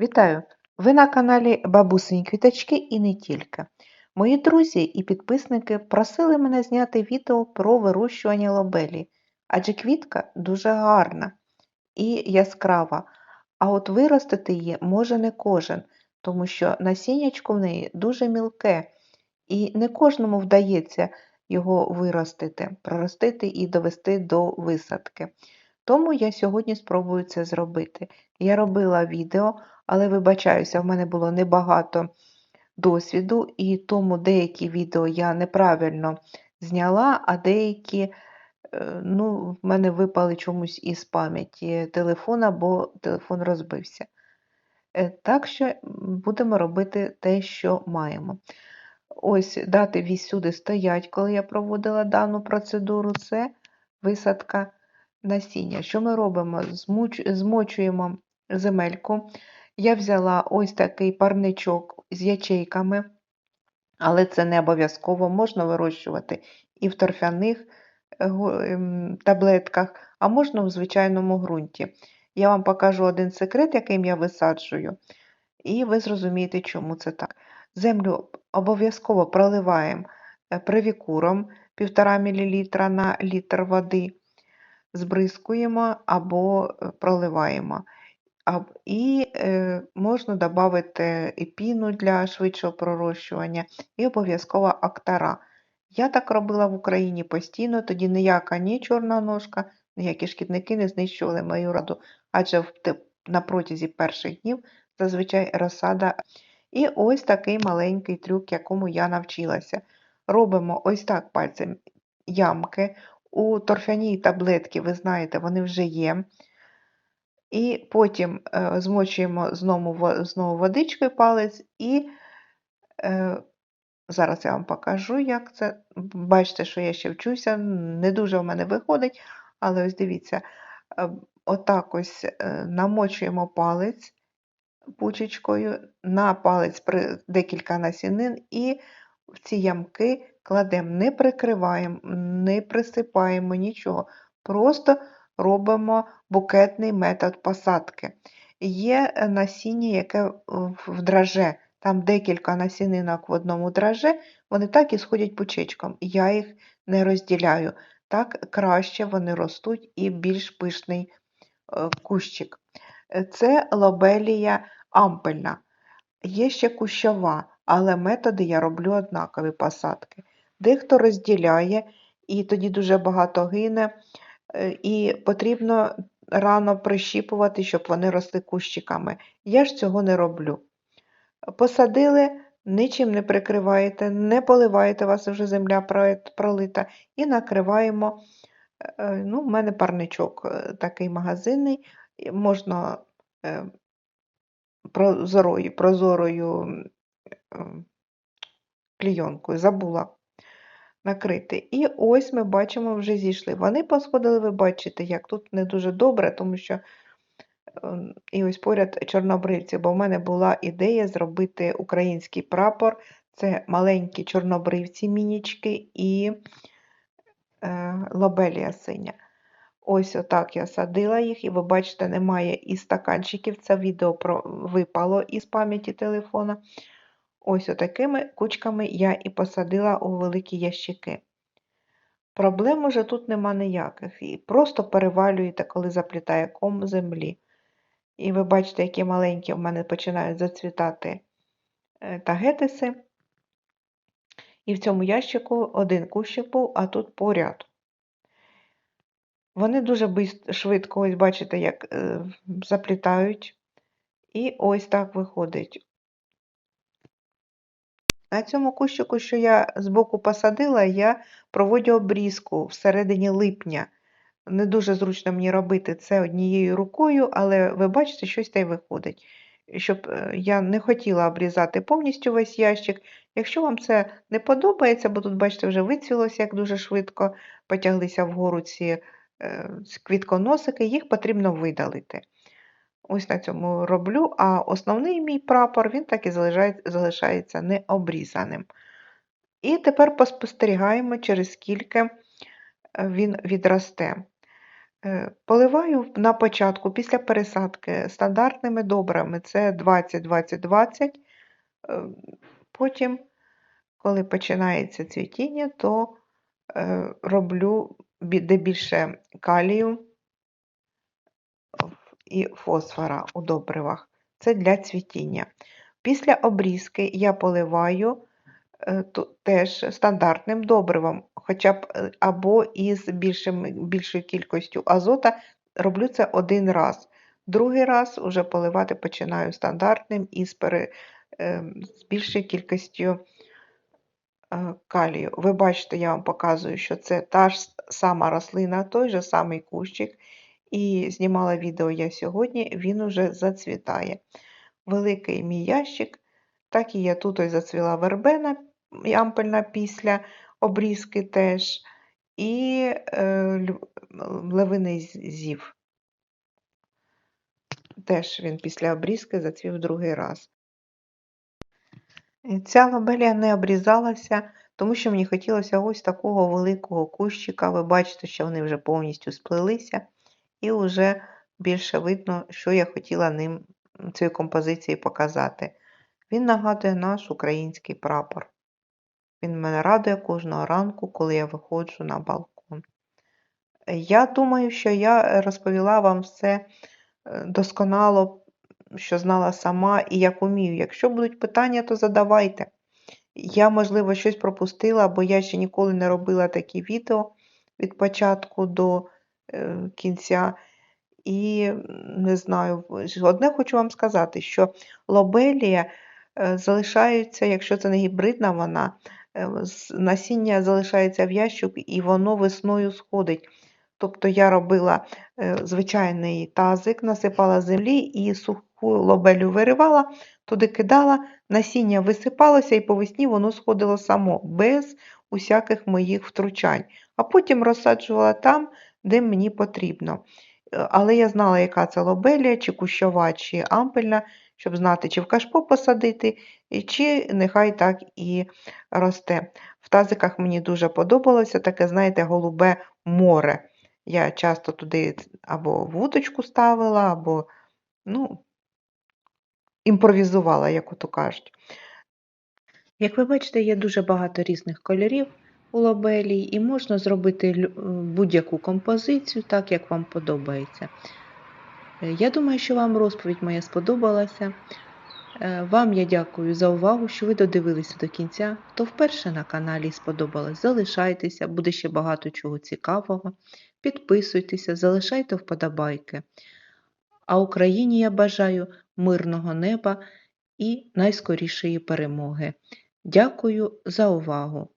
Вітаю! Ви на каналі Бабусині Квіточки і не тільки. Мої друзі і підписники просили мене зняти відео про вирощування лобелі, адже квітка дуже гарна і яскрава, а от виростити її може не кожен, тому що насіннячко в неї дуже мілке, і не кожному вдається його виростити, проростити і довести до висадки. Тому я сьогодні спробую це зробити. Я робила відео, але вибачаюся, в мене було небагато досвіду, і тому деякі відео я неправильно зняла, а деякі е, ну, в мене випали чомусь із пам'яті телефона, бо телефон розбився. Е, Так що будемо робити те, що маємо. Ось дати відсюди стоять, коли я проводила дану процедуру, це висадка насіння. Що ми робимо? Змуч... Змочуємо земельку. Я взяла ось такий парничок з ячейками, але це не обов'язково можна вирощувати і в торфяних е, ем, таблетках, а можна в звичайному ґрунті. Я вам покажу один секрет, яким я висаджую, і ви зрозумієте, чому це так. Землю обов'язково проливаємо е, привікуром 1,5 мл на літр води, збризкуємо або е, проливаємо. І е, можна додати і піну для швидшого пророщування, і обов'язково актара. Я так робила в Україні постійно, тоді ніяка ні чорна ножка, ніякі шкідники не знищували мою раду, адже на протязі перших днів зазвичай розсада. І ось такий маленький трюк, якому я навчилася. Робимо ось так пальцем ямки. У торфяній таблетки, ви знаєте, вони вже є. І потім е, змочуємо знову знову водичкою палець, і е, зараз я вам покажу, як це. Бачите, що я ще вчуся, не дуже в мене виходить, але ось дивіться, е, отак ось е, намочуємо палець пучечкою, на палець декілька насінин, і в ці ямки кладемо, не прикриваємо, не присипаємо нічого. Просто робимо букетний метод посадки. Є е, насіння, яке в драже, там декілька насінинок в одному драже, вони так і сходять пучечком. Я їх не розділяю. Так краще вони ростуть і більш пишний е, кущик. Е, це лобелія ампельна. Є ще кущова, але методи я роблю однакові посадки. Дехто розділяє, і тоді дуже багато гине. Е, і потрібно рано прищіпувати, щоб вони росли кущиками. Я ж цього не роблю. Посадили, нічим не прикриваєте, не поливаєте, вас вже земля пролита, і накриваємо. Е, ну, У мене парничок е, такий магазинний, можна прозорою прозорою клійонкою, забула накрити. І ось ми бачимо, вже зійшли. Вони посходили, ви бачите, як тут не дуже добре, тому що ем, і ось поряд чорнобривці, бо в мене була ідея зробити український прапор. Це маленькі чорнобривці мінічки і е, лобелія синя. Ось отак я садила їх, і ви бачите, немає і стаканчиків. Це відео про... випало із пам'яті телефона. Ось отакими кучками я і посадила у великі ящики. Проблем уже тут нема ніяких. І просто перевалюєте, коли заплітає ком землі. І ви бачите, які маленькі в мене починають зацвітати е, тагетиси. І в цьому ящику один кущик був, а тут по ряду. Вони дуже швидко, ось бачите, як е, заплітають. І ось так виходить. На цьому кущику, що я збоку посадила, я проводжу обрізку всередині липня. Не дуже зручно мені робити це однією рукою, але ви бачите, щось та й виходить. Щоб е, я не хотіла обрізати повністю весь ящик. Якщо вам це не подобається, бо тут, бачите, вже вицвілося, як дуже швидко потяглися вгору ці е, квітконосики, їх потрібно видалити. Ось на цьому роблю, а основний мій прапор він так і залишається необрізаним. І тепер поспостерігаємо, через скільки е, він відросте. Е, Поливаю на початку, після пересадки, стандартними добрами. Це 20-20-20. Е, Потім, коли починається цвітіння, то роблю де більше калію і фосфора у добривах. Це для цвітіння. Після обрізки я поливаю е, теж стандартним добривом, хоча б е, або із більшим, більшою кількістю азота. Роблю це один раз. Другий раз уже поливати починаю стандартним із пере, е, з більшою кількістю калію. Ви бачите, я вам показую, що це та ж сама рослина, той же самий кущик. І знімала відео я сьогодні, він уже зацвітає. Великий мій ящик, так і є тут ось зацвіла вербена ампельна після обрізки теж, і е, левиний зів. Теж він після обрізки зацвів другий раз. Ця лобелія не обрізалася, тому що мені хотілося ось такого великого кущика. Ви бачите, що вони вже повністю сплелися, і вже більше видно, що я хотіла ним цією композицією показати. Він нагадує наш український прапор. Він мене радує кожного ранку, коли я виходжу на балкон. Я думаю, що я розповіла вам все е, досконало, що знала сама і як умію. Якщо будуть питання, то задавайте. Я, можливо, щось пропустила, бо я ще ніколи не робила такі відео від початку до кінця. І не знаю, одне хочу вам сказати, що лобелія е, залишається, якщо це не гібридна вона, е, насіння залишається в ящику і воно весною сходить. Тобто я робила е, звичайний тазик, насипала землі і суху лобелю виривала, туди кидала, насіння висипалося і по весні воно сходило само, без усяких моїх втручань. А потім розсаджувала там, де мені потрібно. Е, Але я знала, яка це лобелія, чи кущова, чи ампельна, щоб знати, чи в кашпо посадити, чи нехай так і росте. В тазиках мені дуже подобалося таке, знаєте, голубе море. Я часто туди або вудочку ставила, або ну, імпровізувала, як ото кажуть. Як ви бачите, є дуже багато різних кольорів у лобелії, і можна зробити будь-яку композицію так, як вам подобається. Е, Я думаю, що вам розповідь моя сподобалася. Е, Вам я дякую за увагу, що ви додивилися до кінця. Хто вперше на каналі сподобалось, залишайтеся, буде ще багато чого цікавого. Підписуйтеся, залишайте вподобайки. А Україні я бажаю мирного неба і найскорішої перемоги. Дякую за увагу!